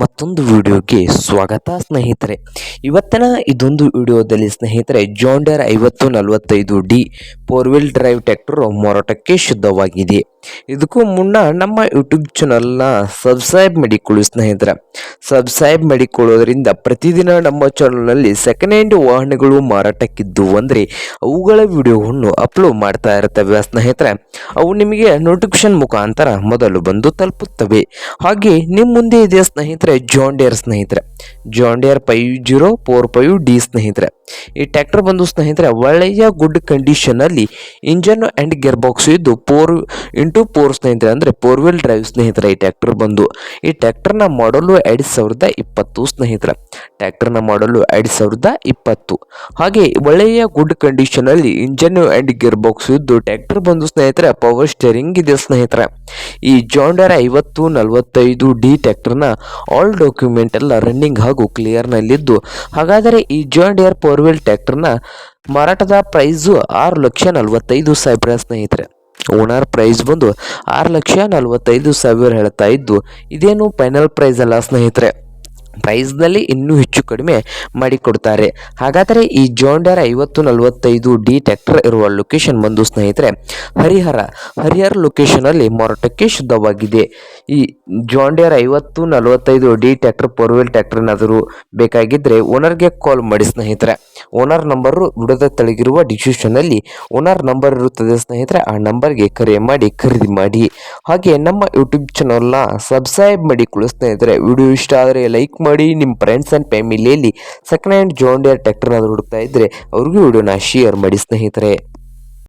ಮತ್ತೊಂದು ವಿಡಿಯೋಗೆ ಸ್ವಾಗತ ಸ್ನೇಹಿತರೆ. ಇವತ್ತಿನ ಇದೊಂದು ವಿಡಿಯೋದಲ್ಲಿ ಸ್ನೇಹಿತರೆ ಜಾಂಡರ್ ಐವತ್ತು ನಲವತ್ತೈದು D four wheel drive tractor ಮಾರಾಟಕ್ಕೆ ಶುದ್ಧವಾಗಿದೆ. ಇದಕ್ಕೂ ಮುನ್ನ ನಮ್ಮ ಯೂಟ್ಯೂಬ್ ಚಾನಲ್ನ ಸಬ್ಸ್ಕ್ರೈಬ್ ಮಾಡಿಕೊಳ್ಳಿ ಸ್ನೇಹಿತರೆ. ಸಬ್ಸ್ಕ್ರೈಬ್ ಮಾಡಿಕೊಳ್ಳೋದ್ರಿಂದ ಪ್ರತಿದಿನ ನಮ್ಮ ಚಾನಲ್ನಲ್ಲಿ ಸೆಕೆಂಡ್ ಹ್ಯಾಂಡ್ ವಾಹನಗಳು ಮಾರಾಟಕ್ಕಿದ್ದು ಅಂದರೆ ಅವುಗಳ ವಿಡಿಯೋವನ್ನು ಅಪ್ಲೋಡ್ ಮಾಡ್ತಾ ಇರ್ತವೆ ಸ್ನೇಹಿತರೆ. ಅವು ನಿಮಗೆ ನೋಟಿಫಿಕೇಶನ್ ಮುಖಾಂತರ ಮೊದಲು ಬಂದು ತಲುಪುತ್ತವೆ. ಹಾಗೆ ನಿಮ್ಮ ಮುಂದೆ ಇದೆ ಸ್ನೇಹಿತರೆ ಜಾಂಡಿಯರ್ ಸ್ನೇಹಿತರೆ. John Deere five zero four five D ಸ್ನೇಹಿತರೆ. ಈ ಟ್ರ್ಯಾಕ್ಟರ್ ಬಂದು ಸ್ನೇಹಿತರೆ, ಒಳ್ಳೆಯ ಗುಡ್ ಕಂಡೀಷನಲ್ಲಿ ಇಂಜನ್ ಆ್ಯಂಡ್ ಗೇರ್ ಬಾಕ್ಸ್ ಇದ್ದು ಫೋರ್ ಇಂಟು ಫೋರ್ ಸ್ನೇಹಿತರೆ, ಅಂದರೆ ಫೋರ್ ವೀಲ್ ಡ್ರೈವ್ ಸ್ನೇಹಿತರೆ ಈ ಟ್ರ್ಯಾಕ್ಟರ್ ಬಂದು. ಈ ಟ್ರ್ಯಾಕ್ಟರ್ನ ಮಾಡಲು ಎರಡು ಸಾವಿರದ ಇಪ್ಪತ್ತು ಸ್ನೇಹಿತರೆ. ಟ್ರ್ಯಾಕ್ಟರ್ನ ಮಾಡಲು ಎರಡು ಸಾವಿರದ ಇಪ್ಪತ್ತು. ಹಾಗೆ ಒಳ್ಳೆಯ ಗುಡ್ ಕಂಡೀಷನಲ್ಲಿ ಇಂಜನ್ ಅಂಡ್ ಗಿಯರ್ ಬಾಕ್ಸ್ ಇದ್ದು ಟ್ಯಾಕ್ಟರ್ ಬಂದು ಸ್ನೇಹಿತರೆ ಪವರ್ ಸ್ಟೇರಿಂಗ್ ಇದೆ ಸ್ನೇಹಿತರೆ. ಈ ಜಾಂಡರ್ ಐವತ್ತು, ನಲವತ್ತೈದು ಡಿ ಟ್ಯಾಕ್ಟರ್ನ ಆಲ್ ಡಾಕ್ಯುಮೆಂಟ್ ಎಲ್ಲ ರನ್ನಿಂಗ್ ಹಾಗೂ ಕ್ಲಿಯರ್ನಲ್ಲಿದ್ದು ಹಾಗಾದರೆ ಈ ಜಾಂಡಿಯರ್ ಪೋರ್ವೆಲ್ ವೀಲ್ ಟ್ಯಾಕ್ಟರ್ನ ಮಾರಾಟದ ಪ್ರೈಸು ಆರು ಲಕ್ಷ ನಲವತ್ತೈದು ಸಾವಿರ ಸ್ನೇಹಿತರೆ. ಓನರ್ ಪ್ರೈಸ್ ಬಂದು ಆರು ಲಕ್ಷ ನಲವತ್ತೈದು ಸಾವಿರ ಹೇಳ್ತಾ ಇದ್ದು, ಇದೇನು ಫೈನಲ್ ಪ್ರೈಸ್ ಅಲ್ಲ ಸ್ನೇಹಿತರೆ. ಪ್ರೈಸ್ನಲ್ಲಿ ಇನ್ನೂ ಹೆಚ್ಚು ಕಡಿಮೆ ಮಾಡಿಕೊಡ್ತಾರೆ. ಹಾಗಾದರೆ ಈ ಜೋಂಡರ್ ಐವತ್ತು ನಲವತ್ತೈದು ಡಿ ಟ್ಯಾಕ್ಟರ್ ಇರುವ ಲೊಕೇಶನ್ ಬಂದು ಸ್ನೇಹಿತರೆ, ಹರಿಹರ ಹರಿಹರ ಲೊಕೇಶನಲ್ಲಿ ಮಾರಾಟಕ್ಕೆ ಶುದ್ಧವಾಗಿದೆ. ಈ ಜೋಂಡರ್ ಐವತ್ತು ನಲವತ್ತೈದು D tractor four wheel wheel tractor ಏನಾದರೂ ಬೇಕಾಗಿದ್ದರೆ ಓನರ್ಗೆ ಕಾಲ್ ಮಾಡಿ ಸ್ನೇಹಿತರೆ. ಓನರ್ ನಂಬರು ಬಿಡದ ತಳಗಿರುವ ಡಿಸ್ಕ್ರಿಪ್ಷನಲ್ಲಿ ಓನರ್ ನಂಬರ್ ಇರುತ್ತದೆ ಸ್ನೇಹಿತರೆ, ಆ ನಂಬರ್ಗೆ ಕರೆ ಮಾಡಿ ಖರೀದಿ ಮಾಡಿ. ಹಾಗೆ ನಮ್ಮ ಯೂಟ್ಯೂಬ್ ಚಾನಲ್ನ ಸಬ್ಸ್ಕ್ರೈಬ್ ಮಾಡಿಕೊಳ್ಳಿ ಸ್ನೇಹಿತರೆ. ವಿಡಿಯೋ ಇಷ್ಟ ಆದರೆ ಲೈಕ್ ಮಾಡಿ, ನಿಮ್ಮ ಫ್ರೆಂಡ್ಸ್ ಆ್ಯಂಡ್ ಫ್ಯಾಮಿಲಿಯಲ್ಲಿ ಸೆಕೆಂಡ್ ಹ್ಯಾಂಡ್ ಜಾಂಡಿಯರ್ ಟ್ರ್ಯಾಕ್ಟರ್ನ ಹುಡುಕ್ತಾ ಇದ್ದರೆ ಅವ್ರಿಗೂ ವಿಡಿಯೋನ ಶೇರ್ ಮಾಡಿ ಸ್ನೇಹಿತರೆ.